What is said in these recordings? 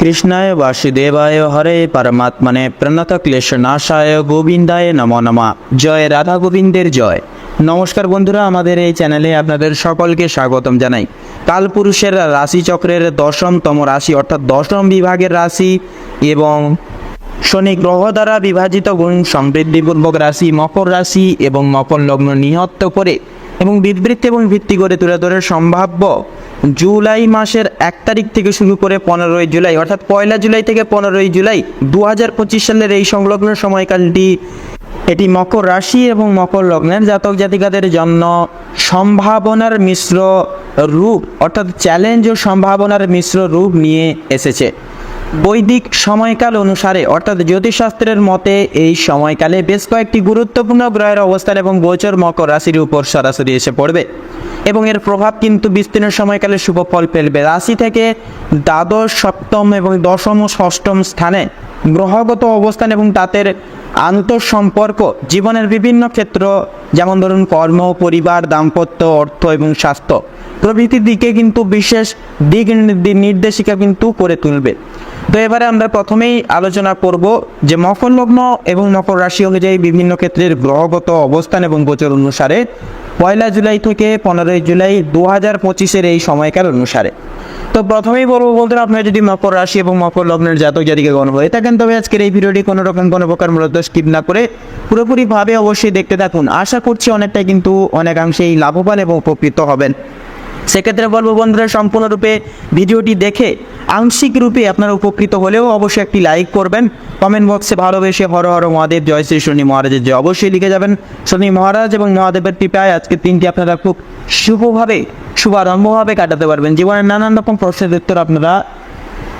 কৃষ্ণায় বাসুদেবায় হরে পরমাত্মনে প্রণত ক্লেশ নাশায় গোবিন্দায় নম নমা। জয় রাধা গোবিন্দের জয়। নমস্কার বন্ধুরা, আমাদের এই চ্যানেলে আপনাদের সকলকে স্বাগতম জানাই। কালপুরুষের রাশিচক্রের দশমতম রাশি, অর্থাৎ দশম বিভাগের রাশি এবং শনি গ্রহ দ্বারা বিভাজিত গুণ সমৃদ্ধিপূর্বক রাশি, মকর রাশি এবং মকর লগ্ন নিহত করে এবং বিবৃতি এবং ভিত্তি করে তুলে ধরে সম্ভাব্য জুলাই মাসের এক তারিখ থেকে শুরু করে পনেরোই জুলাই, অর্থাৎ পয়লা জুলাই থেকে পনেরোই জুলাই দু পঁচিশ সালের এই সংলগ্ন সময়কালটি। এটি মকর রাশি এবং মকর লগ্নের জাতক জাতিকাদের জন্য সম্ভাবনার মিশ্র রূপ, অর্থাৎ চ্যালেঞ্জ ও সম্ভাবনার মিশ্র রূপ নিয়ে এসেছে। বৈদিক সময়কাল অনুসারে, অর্থাৎ জ্যোতিষশাস্ত্রের মতে এই সময়কালে বেশ কয়েকটি গুরুত্বপূর্ণ গ্রহের অবস্থান এবং গোচর মকর রাশির উপর সরাসরি এসে পড়বে। এবং এর প্রভাব কিন্তু বিস্তীর্ণ সময়কালে শুভ ফল ফেলবে। রাশি থেকে দ্বাদশ, সপ্তম এবং দশম ও ষষ্ঠম স্থানে গ্রহগত অবস্থান এবং তাদের আন্তঃসম্পর্ক, জীবনের বিভিন্ন ক্ষেত্র, যেমন ধরুন কর্ম, পরিবার, দাম্পত্য, অর্থ এবং স্বাস্থ্য, প্রভৃতির দিকে কিন্তু বিশেষ দিক নির্দেশিকা কিন্তু করে তুলবে। তো এবারে আমরা প্রথমেই আলোচনা করব যে মকর লগ্ন এবং মকর রাশি অনুযায়ী বিভিন্ন ক্ষেত্রের গ্রহগত অবস্থান এবং গোচর অনুসারে পয়লা জুলাই থেকে পনেরোই জুলাই দু হাজার পঁচিশের এই সময়কাল অনুসারে। তো প্রথমেই বলব বলতে আপনারা যদি মকর রাশি এবং মকর লগ্নের জাতক জাতিকে গণ হয়ে থাকেন, তবে আজকের এই ভিডিওটি কোনো রকম কোনো প্রকার মূলত স্কিপ না করে পুরোপুরিভাবে অবশ্যই দেখতে থাকুন। আশা করছি অনেকটা কিন্তু অনেকাংশেই লাভবান এবং উপকৃত হবেন। সেক্ষেত্রে বলব বন্ধুরা, সম্পূর্ণরূপে ভিডিওটি দেখে আংশিক রূপে আপনারা উপকৃত হলেও অবশ্যই একটি লাইক করবেন। কমেন্ট বক্সে ভালোবেসে হর হর মহাদেব, জয় শ্রী শনি মহারাজের জয় অবশ্যই লিখে যাবেন। শনি মহারাজ এবং মহাদেবের কৃপায় আজকে তিনটি আপনারা খুব শুভভাবে শুভারম্ভভাবে কাটাতে পারবেন। জীবনের নানান রকম প্রশ্নের উত্তর আপনারা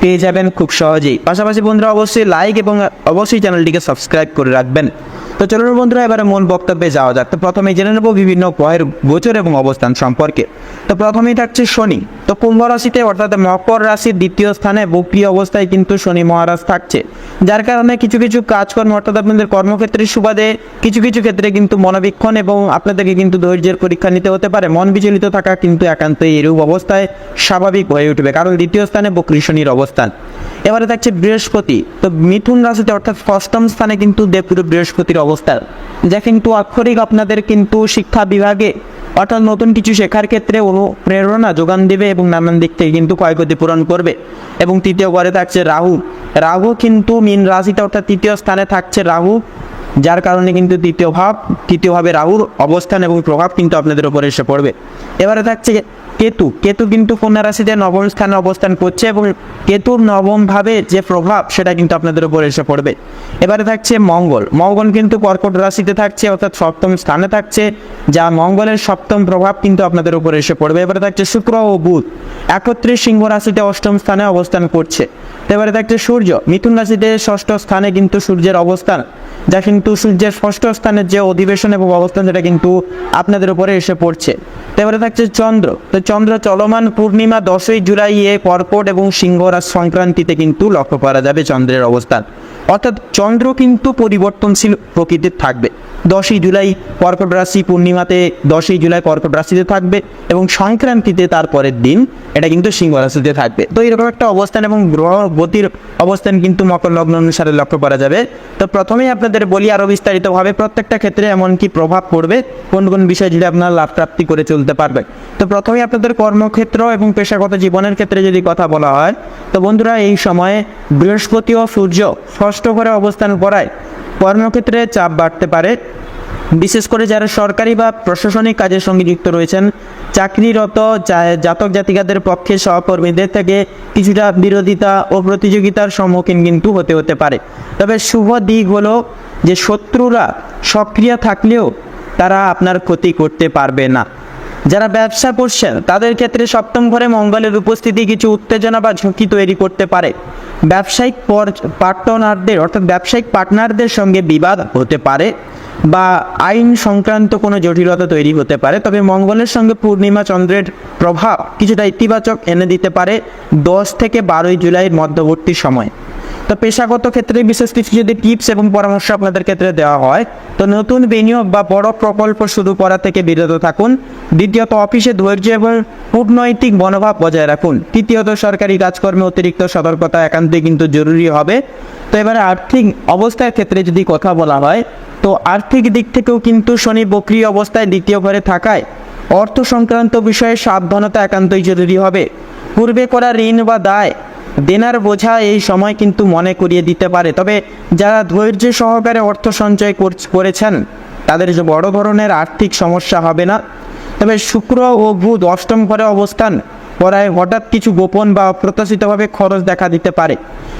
পেয়ে যাবেন খুব সহজেই। পাশাপাশি বন্ধুরা, অবশ্যই লাইক এবং অবশ্যই চ্যানেলটিকে সাবস্ক্রাইব করে রাখবেন। তো চলুন বন্ধুরা, এবারে মূল বক্তব্যে যাওয়া যাক। তো প্রথমে জেনে নেব বিভিন্ন গ্রহের গোচর এবং অবস্থান সম্পর্কে। তো প্রথমেই থাকছে শনি। তো কুম্ভ রাশিতে অর্থাৎ মকর রাশির দ্বিতীয় স্থানে বক্রিয় অবস্থায় কিন্তু শনি মহারাজ থাকছে। যার কারণে কিছু কিছু কাজকর্ম অর্থাৎ আপনাদের কর্মক্ষেত্রের সুবাদে কিছু কিছু ক্ষেত্রে কিন্তু মনোবীক্ষণ এবং আপনাদেরকে কিন্তু ধৈর্যের পরীক্ষা নিতে হতে পারে। মন বিচলিত থাকা কিন্তু একান্তই এরূপ অবস্থায় স্বাভাবিক হয়ে উঠবে, কারণ দ্বিতীয় স্থানে বক্রী শনির অবস্থান। এবারে থাকছে বৃহস্পতি। তো মিথুন রাশিতে অর্থাৎ অষ্টম স্থানে কিন্তু দেবগুরু বৃহস্পতির অবস্থান। যা কিন্তু আক্ষরিক আপনাদের কিন্তু শিক্ষা বিভাগে অর্থাৎ নতুন কিছু শেখার ক্ষেত্রে অনুপ্রেরণা যোগান দেবে এবং নানান দিক থেকে কিন্তু ক্ষয়ক্ষতি পূরণ করবে। এবং তৃতীয় ঘরে থাকছে রাহু। রাহু কিন্তু মীন রাশিতে অর্থাৎ তৃতীয় স্থানে থাকছে রাহু। যার কারণে কিন্তু তৃতীয় ভাব তৃতীয়ভাবে রাহুর অবস্থান এবং প্রভাব কিন্তু আপনাদের উপরে এসে পড়বে। এবারে থাকছে কেতু। কেতু কিন্তু কন্যা রাশিতে নবম স্থানে অবস্থান করছে এবং কেতুর নবম ভাবে যে প্রভাব, সেটা কিন্তু আপনাদের উপর এসে পড়বে। এবারে থাকছে মঙ্গল। মঙ্গল কিন্তু কর্কট রাশিতে থাকছে, অর্থাৎ সপ্তম স্থানে থাকছে যা মঙ্গলের সপ্তম প্রভাব কিন্তু আপনাদের উপর এসে পড়বে। এবারে থাকছে শুক্র ও বুধ। একত্রে সিংহ রাশিতে অষ্টম স্থানে অবস্থান করছে। এবারে থাকছে সূর্য। মিথুন রাশিতে ষষ্ঠ স্থানে কিন্তু সূর্যের অবস্থান। যা কিন্তু সূর্যের ষষ্ঠ স্থানের যে অধিবেশন এবং অবস্থান, সেটা কিন্তু আপনাদের উপরে এসে পড়ছে। তো এবারে থাকছে চন্দ্র। তো চন্দ্র চলমান পূর্ণিমা দশই জুলাই এ কর্কট এবং সিংহ রাশি সংক্রান্তিতে কিন্তু লক্ষ্য করা যাবে চন্দ্রের অবস্থান। অর্থাৎ চন্দ্র কিন্তু পরিবর্তনশীল প্রকৃতির থাকবে। দশই জুলাই কর্কট রাশি পূর্ণিমাতে, দশই জুলাই কর্কট রাশিতে থাকবে এবং সংক্রান্তিতে তারপরের দিন এটা কিন্তু সিংহ রাশিতে থাকবে। তো এরকম একটা অবস্থান এবং গ্রহ গতির অবস্থান কিন্তু মকর লগ্ন অনুসারে লক্ষ্য করা যাবে। তো প্রথমেই আপনাদের বলি আরও বিস্তারিতভাবে প্রত্যেকটা ক্ষেত্রে এমন কি প্রভাব পড়বে, কোন কোন বিষয় যদি আপনারা লাভ প্রাপ্তি করে চলতে পারবে তো প্রথমেই আপনাদের কর্মক্ষেত্র এবং পেশাগত জীবনের ক্ষেত্রে যদি কথা বলা হয়, তো বন্ধুরা এই সময়ে বৃহস্পতি ও সূর্য ষষ্ঠ ঘরে অবস্থান করায়। কর্মক্ষেত্রে চাপ বাড়তে পারে। বিশেষ করে যারা সরকারি বা প্রশাসনিক কাজের সঙ্গে যুক্ত রয়েছেন, চাকরিরত জাতক জাতিকাদের পক্ষে সহকর্মীদের থেকে কিছুটা বিরোধিতা ও প্রতিযোগিতার সম্মুখীন কিন্তু হতে হতে পারে। তবে শুভ দিক হলো যে শত্রুরা সক্রিয় থাকলেও তারা আপনার ক্ষতি করতে পারবে না। যারা ব্যবসা করছেন, তাদের ক্ষেত্রে সপ্তম ঘরে মঙ্গলের উপস্থিতি কিছু উত্তেজনা বা ঝুঁকি তৈরি করতে পারে। ব্যবসায়িক পার্টনারদের, অর্থাৎ ব্যবসায়িক পার্টনারদের সঙ্গে বিবাদ হতে পারে। বা আইন সংক্রান্ত কোনো জটিলতা তৈরি হতে পারে, তবে মঙ্গলের সঙ্গে পূর্ণিমা চন্দ্রের প্রভাব কিছুটা ইতিবাচক এনে দিতে পারে দশ থেকে বারোই জুলাইয়ের মধ্যবর্তী সময়। তো পেশাগত ক্ষেত্রে বিশেষ কিছু যদি টিপস এবং পরামর্শ আপনাদের ক্ষেত্রে দেওয়া হয়, তো নতুন বিনিয়োগ বা বড় প্রকল্প শুরু করা থেকে বিরত থাকুন। দ্বিতীয়ত, অফিসে ধৈর্য এবং কূটনৈতিক মনোভাব বজায় রাখুন। তৃতীয়ত, সরকারি কাজকর্মে অতিরিক্ত সতর্কতা একান্তই কিন্তু জরুরি হবে। তো এবারে আর্থিক অবস্থার ক্ষেত্রে যদি কথা বলা হয় তো আর্থিক দিক থেকেও কিন্তু শনি বক্রি অবস্থায় দ্বিতীয় ঘরে থাকায় অর্থ সংক্রান্ত বিষয়ে সাবধানতা একান্তই জরুরি হবে। পূর্বে করা ঋণ বা দায় দেনার বোঝা এই সময় কিন্তু মনে করিয়ে দিতে পারে। তবে যারা ধৈর্য সহকারে অর্থ সঞ্চয় করছ- করেছেন, তাদের যে বড় ধরনের আর্থিক সমস্যা হবে না। তবে শুক্র ও বুধ অষ্টম ঘরে অবস্থান করায় হঠাৎ কিছু গোপন বা অপ্রত্যাশিতভাবে খরচ দেখা দিতে পারে।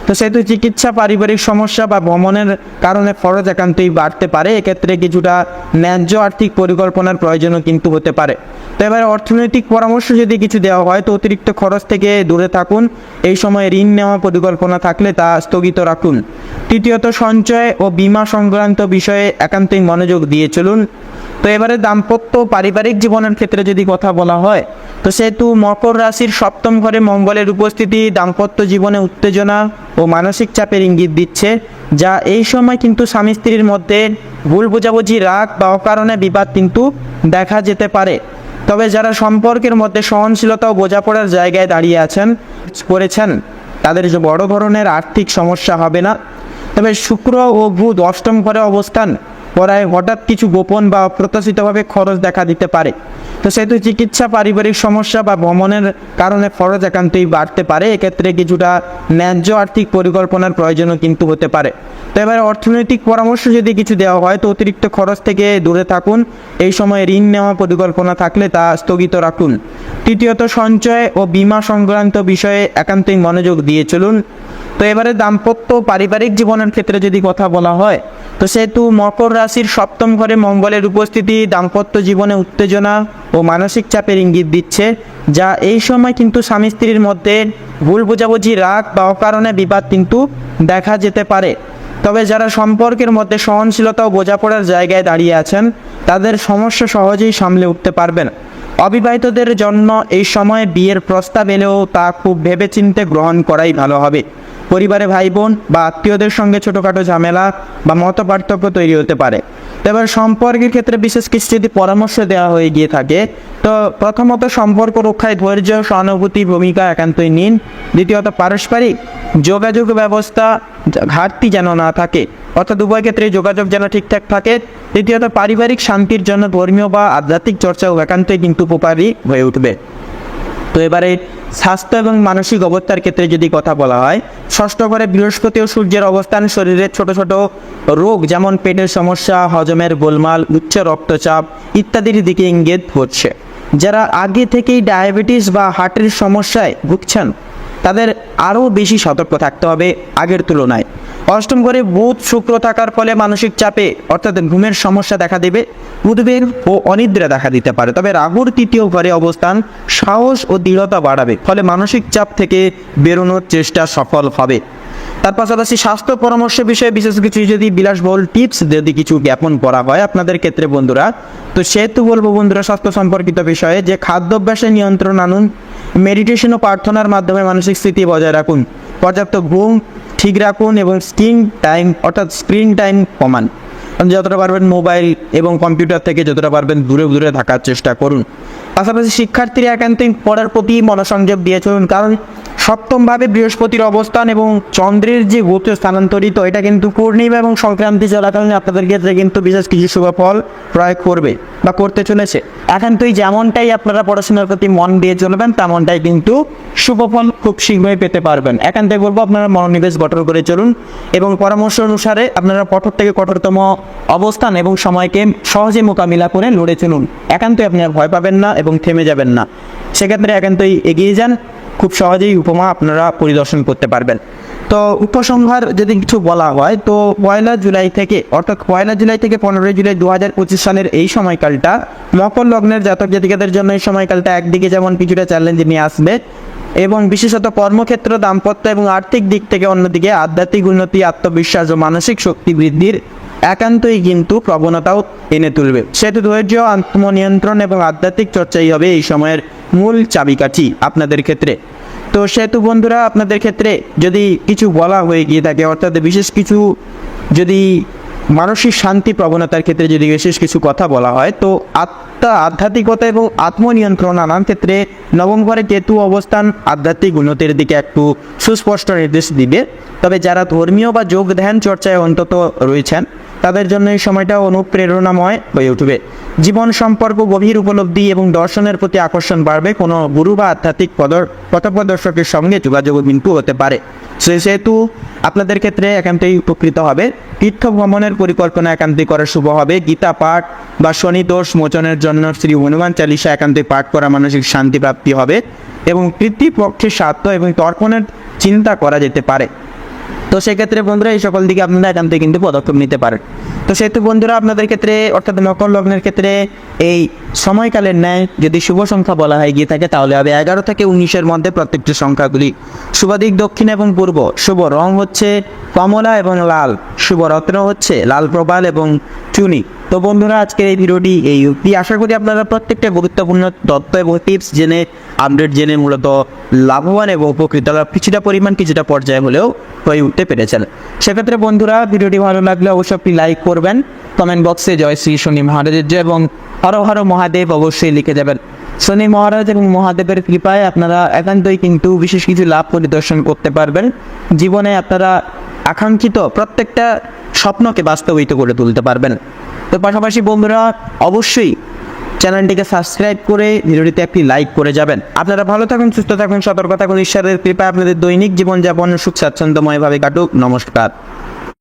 তো সেহেতু চিকিৎসা পারিবারিক সমস্যা বা ভ্রমণের কারণে খরচ একান্তই বাড়তে পারে, এক্ষেত্রে কিছুটা ন্যায্য আর্থিক পরিকল্পনার প্রয়োজনও কিন্তু হতে পারে। তো এবার অর্থনৈতিক পরামর্শ যদি কিছু দেওয়া হয়, তো অতিরিক্ত খরচ থেকে দূরে থাকুন, এই সময় ঋণ নেওয়া পরিকল্পনা থাকলে তা স্থগিত রাখুন। তৃতীয়ত, সঞ্চয় ও বীমা সংক্রান্ত বিষয়ে একান্তই মনোযোগ দিয়ে চলুন। তো এবারে দাম্পত্য পারিবারিক জীবনের ক্ষেত্রে যদি কথা বলা হয়, তো সেহেতু মকর রাশির সপ্তম ঘরে মঙ্গলের উপস্থিতি দাম্পত্য জীবনে উত্তেজনা ও মানসিক চাপের ইঙ্গিত দিচ্ছে, যা এই সময় কিন্তু স্বামী স্ত্রীর মধ্যে ভুল বোঝাবুঝি, রাগ বা অকারণে বিবাদ কিন্তু দেখা যেতে পারে। তবে যারা সম্পর্কের মধ্যে সহনশীলতা ও বোঝাপড়ার জায়গায় দাঁড়িয়ে আছেন, করেছেন, তাদের যে বড় ধরনের আর্থিক সমস্যা হবে না। তবে শুক্র ও বুধ অষ্টম ঘরে অবস্থান করায় হঠাৎ কিছু গোপন বা অপ্রত্যাশিতভাবে খরচ দেখা দিতে পারে। তো সেহেতু চিকিৎসা পারিবারিক সমস্যা বা ভ্রমণের কারণে খরচ একান্তই বাড়তে পারে, এক্ষেত্রে কিছুটা ন্যায্য আর্থিক পরিকল্পনার প্রয়োজনও কিন্তু হতে পারে। তো এবার অর্থনৈতিক পরামর্শ যদি কিছু দেওয়া হয়, তো অতিরিক্ত খরচ থেকে দূরে থাকুন। এই সময় ঋণ নেওয়া পরিকল্পনা থাকলে তা স্থগিত রাখুন। তৃতীয়ত, সঞ্চয় ও বীমা সংক্রান্ত বিষয়ে একান্তই মনোযোগ দিয়ে চলুন। তো এবারে দাম্পত্য পারিবারিক জীবনের ক্ষেত্রে যদি কথা বলা হয়, তো সেহেতু মকর রাশির সপ্তম ঘরে মঙ্গলের উপস্থিতি দাম্পত্য জীবনে উত্তেজনা ও মানসিক চাপের ইঙ্গিত দিচ্ছে, যা এই সময় কিন্তু স্বামী স্ত্রীর মধ্যে ভুল বোঝাবুঝি, রাগ বা অকারণে বিবাদ কিন্তু দেখা যেতে পারে। তবে যারা সম্পর্কের মধ্যে সহনশীলতা ও বোঝাপড়ার জায়গায় দাঁড়িয়ে আছেন, তাদের সমস্যা সহজেই সামলে উঠতে পারবেন। অবিবাহিতদের জন্য এই সময়ে বিয়ের প্রস্তাব এলেও তা খুব ভেবেচিন্তে গ্রহণ করাই ভালো হবে। পরিবারে ভাই বোন বা আত্মীয়দের সঙ্গে ছোটোখাটো ঝামেলা বা মত পার্থক্য তৈরি হতে পারে। তো এবার সম্পর্কের ক্ষেত্রে বিশেষ কিছু যদি পরামর্শ দেওয়া হয়ে গিয়ে থাকে, তো প্রথমত সম্পর্ক রক্ষায় ধৈর্য, সহানুভূতি, ভূমিকা একান্তই নিন। দ্বিতীয়ত পারস্পরিক যোগাযোগ ব্যবস্থা ঘাটতি যেন না থাকে, অর্থাৎ উভয় ক্ষেত্রে যোগাযোগ যেন ঠিকঠাক থাকে। তৃতীয়ত পারিবারিক শান্তির জন্য ধর্মীয় বা আধ্যাত্মিক চর্চাও একান্তই কিন্তু উপকারী হয়ে উঠবে। তো এবারে স্বাস্থ্য এবং মানসিক অবস্থার ক্ষেত্রে যদি কথা বলা হয়, ষষ্ঠ ঘরে বৃহস্পতি ও সূর্যের অবস্থান শরীরের ছোট ছোট রোগ যেমন পেটের সমস্যা, হজমের গোলমাল, উচ্চ রক্তচাপ ইত্যাদির দিকে ইঙ্গিত হচ্ছে। যারা আগে থেকেই ডায়াবেটিস বা হার্টের সমস্যায় ভুগছেন তাদের আরও বেশি সতর্ক থাকতে হবে আগের তুলনায়। অষ্টম ঘরে বুধ শুক্র থাকার ফলে মানসিক চাপে, অর্থাৎ ঘুমের সমস্যা দেখা দেবে উদ্বেগ ও অনিদ্রা দেখা দিতে পারে। তবে রাহুর তৃতীয় ঘরে অবস্থান সাহস ও দৃঢ়তা বাড়াবে, ফলে মানসিক চাপ থেকে বেরোনোর চেষ্টা সফল হবে। তার পাশাপাশি স্বাস্থ্য পরামর্শ বিষয়ে বিশেষ কিছু যদি বিলাসবহুল টিপস যদি কিছু জ্ঞাপন করা হয় আপনাদের ক্ষেত্রে বন্ধুরা, তো সেহেতু বলব বন্ধুরা স্বাস্থ্য সম্পর্কিত বিষয়ে যে খাদ্যাভ্যাসে নিয়ন্ত্রণ আনুন মেডিটেশন ও প্রার্থনার মাধ্যমে মানসিক স্থিতি বজায় রাখুন, পর্যাপ্ত ঘুম ঠিক রাখুন এবং স্ক্রিন টাইম অর্থাৎ স্ক্রিন টাইম কমান। যতটা পারবেন মোবাইল এবং কম্পিউটার থেকে যতটা পারবেন দূরে দূরে থাকার চেষ্টা করুন। পাশাপাশি শিক্ষার্থীরা একান্তই পড়ার প্রতি মনোসংযোগ দিয়ে চলুন, কারণ সপ্তমভাবে বৃহস্পতির অবস্থান এবং চন্দ্রের যে গতি স্থানান্তরিত, এটা কিন্তু পূর্ণিমা এবং সংক্রান্তি চলাকালীন আপনাদের ক্ষেত্রে কিন্তু বিশেষ কিছু শুভ ফল প্রয়োগ করবে বা করতে চলেছে। এখন একান্তই যেমনটাই আপনারা পড়াশোনার প্রতি মন দিয়ে চলবেন, তেমনটাই কিন্তু শুভ ফল খুব শীঘ্রই পেতে পারবেন। একান্তই বলব, আপনারা মনোনিবেশ গঠন করে চলুন এবং পরামর্শ অনুসারে আপনারা কঠোর থেকে কঠোরতম অবস্থান এবং সময়কে সহজে মোকাবিলা করে লড়ে চলুন। একান্তই আপনি আর ভয় পাবেন না এবং থেমে যাবেন না। সেক্ষেত্রে একান্তই এগিয়ে যান। খুব সহজেই উপমা আপনারা পরিদর্শন করতে পারবেন। তো উপসংহার যদি কিছু বলা হয়, তো পয়লা জুলাই থেকে, অর্থাৎ পয়লা জুলাই থেকে পনেরোই জুলাই দু হাজার পঁচিশ সালের এই সময়কালটা, মকর লগ্নের জাতক জাতিকাদের জন্য এই সময়কালটা একদিকে যেমন কিছুটা চ্যালেঞ্জ নিয়ে আসবে, এবং বিশেষত কর্মক্ষেত্র, দাম্পত্য এবং আর্থিক দিক থেকে অন্যদিকে আধ্যাত্মিক উন্নতি, আত্মবিশ্বাস ও মানসিক শক্তি বৃদ্ধির একান্তই কিন্তু প্রবণতাও এনে তুলবে। সেহেতু ধৈর্য, আত্মনিয়ন্ত্রণ এবং আধ্যাত্মিক চর্চাই হবে এই সময়ের মূল চাবিকাঠি আপনাদের ক্ষেত্রে। তো সেহেতু বন্ধুরা, আপনাদের ক্ষেত্রে যদি কিছু বলা হয়ে গিয়ে থাকে, অর্থাৎ বিশেষ কিছু যদি মানসিক শান্তি প্রবণতার ক্ষেত্রে যদি বিশেষ কিছু কথা বলা হয়, তো আত্মা আধ্যাত্মিকতা এবং আত্মনিয়ন্ত্রণ আনার ক্ষেত্রে নবম ঘরে কেতু অবস্থান, আধ্যাত্মিক উন্নতির দিকে একটু সুস্পষ্ট নির্দেশ দিবে। তবে যারা ধর্মীয় বা যোগ ধ্যান চর্চায় অন্তত রয়েছেন তাদের জন্য এই সময়টা অনুপ্রেরণাময় হয়ে উঠবে। জীবন সম্পর্ক গভীর উপলব্ধি এবং দর্শনের প্রতি আকর্ষণ বাড়বে। কোনো গুরু বা আধ্যাত্মিক পথপ্রদর্শকের সঙ্গে যোগাযোগ কিন্তু হতে পারে। সেহেতু আপনাদের ক্ষেত্রে একান্তই উপকৃত হবে। তীর্থ ভ্রমণের পরিকল্পনা একান্তই করা শুভ হবে। গীতা পাঠ বা শনি দোষ মোচনের জন্য শ্রী হনুমান চালিসা একান্তই পাঠ করা মানসিক শান্তি প্রাপ্তি হবে এবং পিতৃপক্ষের স্বার্থ এবং তর্পণের চিন্তা করা যেতে পারে। তো সেক্ষেত্রে বন্ধুরা এই সকল দিকে আপনারা এখান থেকে কিন্তু পদক্ষেপ নিতে পারেন। তো সেহেতু বন্ধুরা আপনাদের ক্ষেত্রে, অর্থাৎ নকল লগ্নের ক্ষেত্রে এই সময়কালের ন্যায় যদি শুভ সংখ্যা বলা হয়, গিয়ে থাকে, তাহলে হবে এগারো থেকে উনিশের মধ্যে প্রত্যেকটি সংখ্যাগুলি। শুভ দিক দক্ষিণ এবং পূর্ব। শুভ রং হচ্ছে কমলা এবং লাল। শুভ রত্ন হচ্ছে লাল প্রবাল এবং চুনি। তো বন্ধুরা, আজকের এই ভিডিওটি এই অবধি। আশা করি আপনারা প্রত্যেকটা গুরুত্বপূর্ণ তথ্য এবং টিপস জেনে আপডেট জেনে মূলত লাভবান এবং উপকৃত কিছুটা পরিমাণ, কিছুটা পর্যায়ে হলেও হয়ে উঠতে পেরেছেন। সেক্ষেত্রে বন্ধুরা, ভিডিওটি ভালো লাগলে অবশ্যই আপনি লাইক করবেন। কমেন্ট বক্সে জয় শ্রী শনি মহারাজের জয় এবং হর হর মহাদেব অবশ্যই লিখে যাবেন শনি মহারাজ এবং মহাদেবের কৃপায় আপনারা একান্তই কিন্তু বিশেষ কিছু লাভ পরিদর্শন করতে পারবেন। জীবনে আপনারা আকাঙ্ক্ষিত প্রত্যেকটা স্বপ্নকে বাস্তবায়িত করে তুলতে পারবেন। তো পাশাপাশি বন্ধুরা, অবশ্যই চ্যানেলটিকে সাবস্ক্রাইব করে ভিডিওটিতে একটি লাইক করে যাবেন। আপনারা ভালো থাকুন, সুস্থ থাকুন, সতর্ক থাকুন, ঈশ্বরের কৃপায় আপনাদের দৈনিক জীবনযাপন সুখ স্বাচ্ছন্দ্যময়ভাবে কাটুক। নমস্কার।